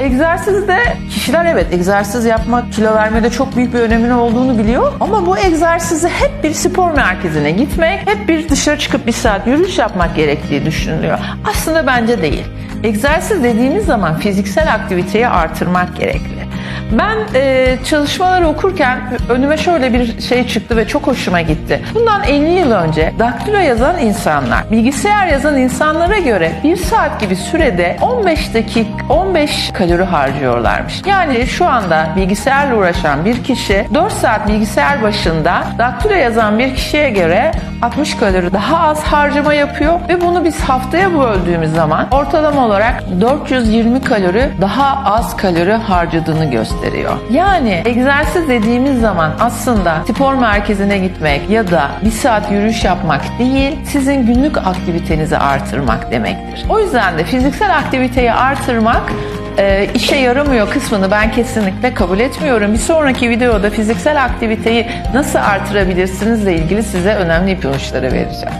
Egzersizde kişiler evet egzersiz yapmak kilo vermede çok büyük bir öneminin olduğunu biliyor ama bu egzersizi hep bir spor merkezine gitmek, hep bir dışarı çıkıp bir saat yürüyüş yapmak gerektiği düşünülüyor. Aslında bence değil. Egzersiz dediğimiz zaman fiziksel aktiviteyi artırmak gerekli. Ben e, çalışmaları okurken önüme şöyle bir şey çıktı ve çok hoşuma gitti. Bundan 50 yıl önce daktilo yazan insanlar, bilgisayar yazan insanlara göre bir saat gibi sürede 15 dakika 15 kalori harcıyorlarmış. Yani şu anda bilgisayarla uğraşan bir kişi 4 saat bilgisayar başında daktilo yazan bir kişiye göre 60 kalori daha az harcama yapıyor ve bunu biz haftaya böldüğümüz zaman ortalama olarak 420 kalori daha az kalori harcadığını gösteriyor. Yani egzersiz dediğimiz zaman aslında spor merkezine gitmek ya da bir saat yürüyüş yapmak değil, sizin günlük aktivitenizi artırmak demektir. O yüzden de fiziksel aktiviteyi artırmak e, işe yaramıyor kısmını ben kesinlikle kabul etmiyorum. Bir sonraki videoda fiziksel aktiviteyi nasıl artırabilirsinizle ilgili size önemli ipuçları vereceğim.